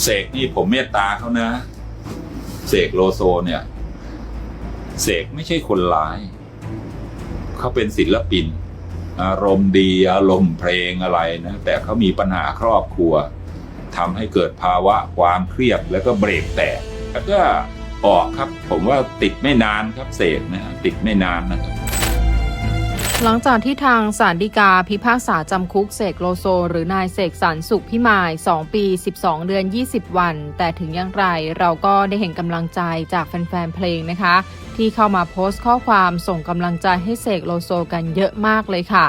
เสกนี่ผมเมตตาเขานะ เสกโลโซเนี่ย เสกไม่ใช่คนร้าย เขาเป็นศิลปิน อารมณ์ดีอารมณ์เพลงอะไรนะ แต่เขามีปัญหาครอบครัวทำให้เกิดภาวะความเครียดแล้วก็เบรกแตกแล้วก็ออกครับ ผมว่าติดไม่นานครับเสกนะติดไม่นานนะครับ หลังจากที่ทางศาลฎีกาพิพากษาจำคุกเสกโลโซ หรือนายเสกสรรสุขพิมาย 2 ปี 12 เดือน 20 วัน แต่ถึงอย่างไรเราก็ได้เห็นกำลังใจจากแฟนๆเพลงนะคะ ที่เข้ามาโพสต์ข้อความส่งกำลังใจให้เสกโลโซกันเยอะมากเลยค่ะ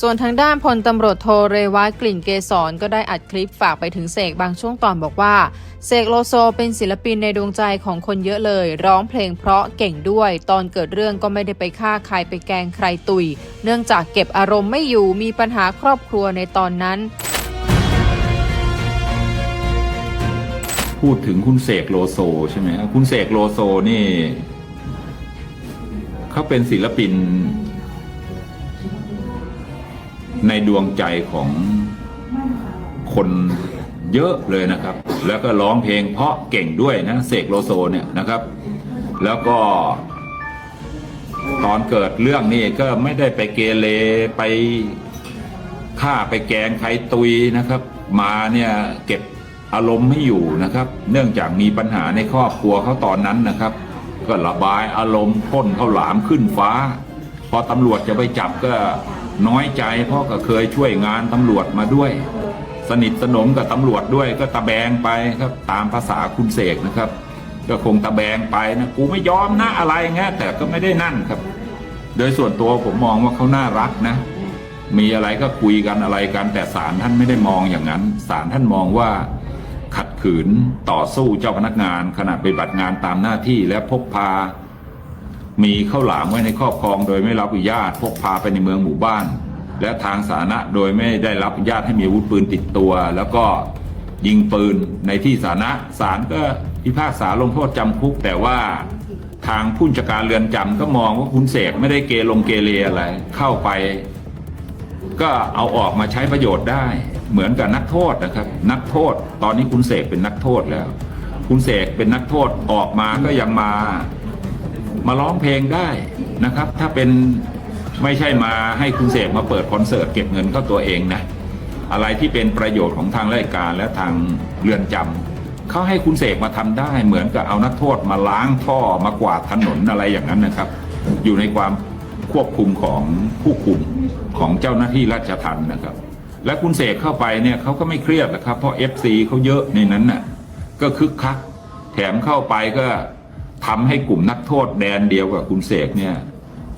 ส่วนทางด้านพลตำรวจโทเรวัตกลิ่นเกษรก็ได้อัดคลิปฝากไปถึงเสกบางช่วงตอนบอกว่า เสกโลโซเป็นศิลปินในดวงใจของคนเยอะเลย ร้องเพลงเพราะเก่งด้วย ตอนเกิดเรื่องก็ไม่ได้ไปฆ่าใครไปแกงใครตุย เนื่องจากเก็บอารมณ์ไม่อยู่มีปัญหาครอบครัวในตอนนั้น พูดถึงคุณเสกโลโซใช่ไหมครับคุณเสกโลโซนี่เขาเป็นศิลปิน ในดวงใจของคนเยอะเลยนะครับ แล้วก็ร้องเพลงเพราะเก่งด้วยนะเสกโลโซเนี่ยนะครับ แล้วก็ ตอนเกิดเรื่องนี้ก็ไม่ได้ไปเกเรไปฆ่าไปแกงใครตุยนะครับ มาเนี่ยเก็บอารมณ์ไม่อยู่นะครับ เนื่องจากมีปัญหาในครอบครัวเขาตอนนั้นนะครับ ก็ระบายอารมณ์พ่นข้าวหลามขึ้นฟ้า พอตำรวจจะไปจับก็ น้อยใจเพราะก็เคยช่วยงานตำรวจมาด้วย สนิทสนมกับตำรวจด้วยก็ตะแบงไปครับตามภาษาคุณเสกนะครับ ก็คงตะแบงไปนะกูไม่ยอมนะอะไรเงี้ยแต่ก็ไม่ได้นั่นครับ โดยส่วนตัวผมมองว่าเขาน่ารักนะ มีอะไรก็คุยกันอะไรกันแต่ศาลท่านไม่ได้มองอย่างนั้นศาลท่านมองว่าขัดขืนต่อสู้เจ้าพนักงานขณะปฏิบัติงานตามหน้าที่และพกพา มีข้าวหลามไว้ในครอบครองโดยไม่รับอนุญาตพกพาไปในเมืองหมู่บ้าน และทางสาธารณะโดยไม่ได้รับอนุญาตให้มีอาวุธปืนติดตัว แล้วก็ยิงปืนในที่สาธารณะศาลก็พิพากษาลงโทษจำคุก แต่ว่าทางผู้จัดการเรือนจำก็มองว่าคุณเสกไม่ได้เกลงเกเรอะไรเข้าไป ก็เอาออกมาใช้ประโยชน์ได้ เหมือนกับนักโทษนะครับ นักโทษ ตอนนี้คุณเสกเป็นนักโทษแล้ว คุณเสกเป็นนักโทษออกมาก็ยังมา มาร้องเพลงได้นะครับ ถ้าเป็นไม่ใช่มาให้คุณเสกมาเปิดคอนเสิร์ตเก็บเงินเข้าตัวเองนะอะไรที่เป็นประโยชน์ของทางราชการและทางเรือนจำเขาให้คุณเสกมาทำได้เหมือนกับเอานักโทษมาล้างท่อมากวาดถนนอะไรอย่างนั้นนะครับ อยู่ในความควบคุมของผู้คุมของเจ้าหน้าที่ราชทัณฑ์นะครับ และคุณเสกเข้าไปเนี่ยเขาก็ไม่เครียดนะครับ เพราะ FC เขาเยอะในนั้นน่ะก็คึกคัก แถมเข้าไปก็ ทำให้กลุ่มนักโทษแดนเดียวกับคุณเสกเนี่ย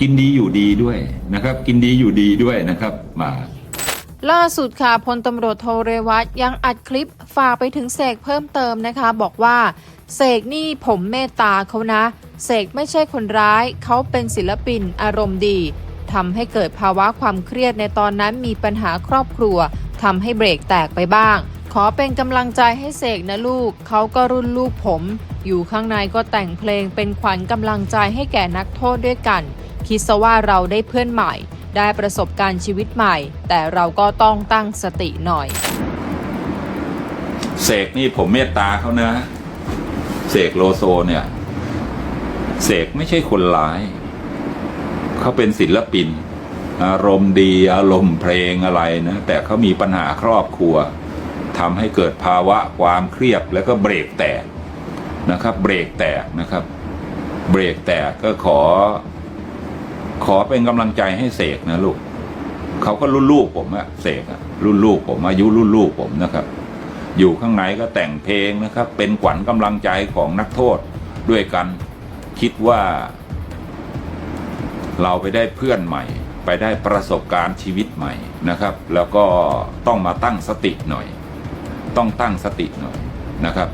กินดีอยู่ดีด้วยนะครับ กินดีอยู่ดีด้วยนะครับมาล่าสุดค่ะพลตำรวจโทเรวัตยังอัดคลิปฝากไปถึงเสกเพิ่มเติมนะคะ บอกว่าเสกนี่ผมเมตตาเขานะเสกไม่ใช่คนร้าย เขาเป็นศิลปินอารมณ์ดีทำให้เกิดภาวะความเครียดในตอนนั้นมีปัญหาครอบครัวทำให้เบรกแตกไปบ้าง อเป็นกำลังใจให้เสกนะลูก เขาก็รุ่นลูกผม อยู่ข้างในก็แต่งเพลงเป็นขวัญกำลังใจให้แก่นักโทษด้วยกัน คิดซะว่าเราได้เพื่อนใหม่ ได้ประสบการณ์ชีวิตใหม่ แต่เราก็ต้องตั้งสติหน่อย เสกนี่ผมเมตตาเขานะ เสกโลโซเนี่ย เสกไม่ใช่คนร้าย เขาเป็นศิลปิน อารมณ์ดีอารมณ์เพลงอะไรนะ แต่เขามีปัญหาครอบครัว ทำให้เกิดภาวะความเครียดแล้วก็เบรกแตกนะครับ เบรกแตกนะครับ เบรกแตกก็ขอ ขอเป็นกำลังใจให้เสกนะลูกเขาก็รุ่นลูกผมอะเสกอะรุ่นลูกผมอายุรุ่นลูกผมนะครับ อยู่ข้างในก็แต่งเพลงนะครับ เป็นขวัญกำลังใจของนักโทษด้วยกันคิดว่า เราไปได้เพื่อนใหม่ ไปได้ประสบการณ์ชีวิตใหม่นะครับ แล้วก็ต้องมาตั้งสติหน่อย ต้องตั้งสติหน่อยนะครับ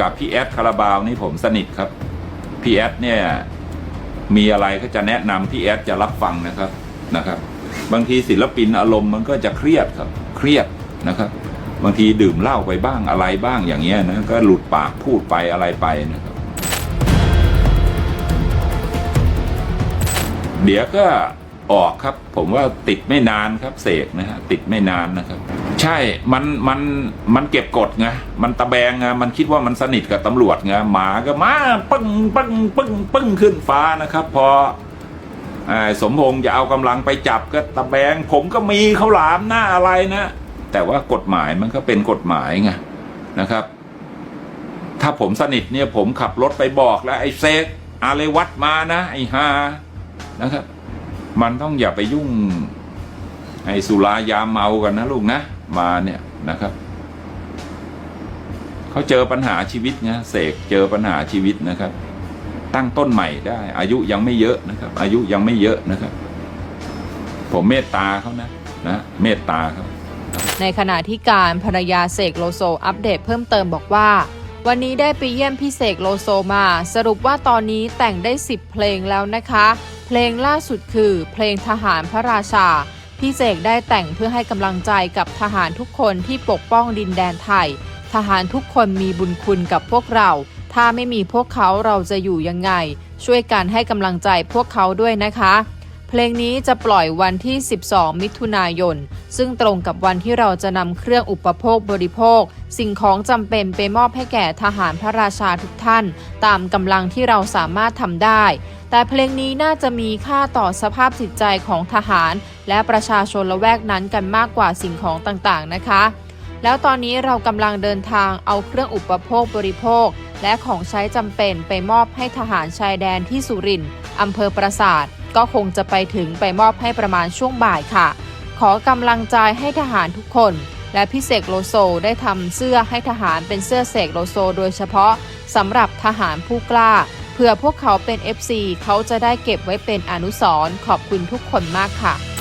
กับพี่แอดคาราบาวนี่ผมสนิทครับพี่แอดเนี่ยมีอะไรก็จะแนะนำพี่แอดจะรับฟังนะครับนะครับ บางทีศิลปินอารมณ์มันก็จะเครียดครับ เครียดนะครับ บางทีดื่มเหล้าไปบ้างอะไรบ้างอย่างเงี้ยนะก็หลุดปากพูดไปอะไรไปนะครับ เดี๋ยวก็ ออกครับ ผมว่าติดไม่นานครับเสกนะฮะติดไม่นานนะครับ ใช่มันมันมันเก็บกดไงมันตะแบงไงมันคิดว่ามันสนิทกับตำรวจไงหมาก็มาปึ้งปึ้งปึ้งปึ้งขึ้นฟ้านะครับ พออสมพงษ์จะเอากำลังไปจับก็ตะแบง ผมก็มีเขาหลามหน้าอะไรนะ แต่ว่ากฎหมายมันก็เป็นกฎหมายไงนะครับ ถ้าผมสนิทเนี่ยผมขับรถไปบอกแล้วไอ้เซกอาเลวัตมานะ ไอ้ฮานะครับ มันต้องอย่าไปยุ่งไอ้สุรายาเมากันนะลูกนะ มาเนี่ยนะครับเขาเจอปัญหาชีวิตนะเสกเจอปัญหาชีวิตนะครับ ตั้งต้นใหม่ได้ อายุยังไม่เยอะนะครับ อายุยังไม่เยอะนะครับ ผมเมตตาเขานะนะเมตตาเขาในขณะที่การภรรยาเสกโลโซอัปเดตเพิ่มเติมบอกว่า วันนี้ได้ไปเยี่ยมพี่เสกโลโซมา สรุปว่าตอนนี้แต่งได้ 10 เพลงแล้วนะคะ เพลงล่าสุดคือเพลงทหารพระราชา พี่เสกได้แต่งเพื่อให้กำลังใจกับทหารทุกคนที่ปกป้องดินแดนไทย ทหารทุกคนมีบุญคุณกับพวกเรา ถ้าไม่มีพวกเขาเราจะอยู่ยังไง ช่วยกันให้กำลังใจพวกเขาด้วยนะคะ เพลงนี้จะปล่อยวันที่ 12 มิถุนายน ซึ่งตรงกับวันที่เราจะนำเครื่องอุปโภคบริโภค สิ่งของจำเป็นไปมอบให้แก่ทหารพระราชาทุกท่าน ตามกำลังที่เราสามารถทำได้ แต่เพลงนี้น่าจะมีค่าต่อสภาพจิตใจของทหาร และประชาชนละแวกนั้นกันมากกว่าสิ่งของต่างๆนะคะ แล้วตอนนี้เรากำลังเดินทางเอาเครื่องอุปโภคบริโภค และของใช้จำเป็นไปมอบให้ทหารชายแดนที่สุรินทร์อำเภอปราสาทก็คงจะไปถึงไปมอบให้ประมาณช่วงบ่ายค่ะ ขอกำลังใจให้ทหารทุกคน และพี่เสกโลโซได้ทำเสื้อให้ทหารเป็นเสื้อเสกโลโซ โดยเฉพาะสำหรับทหารผู้กล้าเพื่อพวกเขาเป็น FC เขาจะได้เก็บไว้เป็นอนุสรณ์ขอบคุณทุกคนมากค่ะ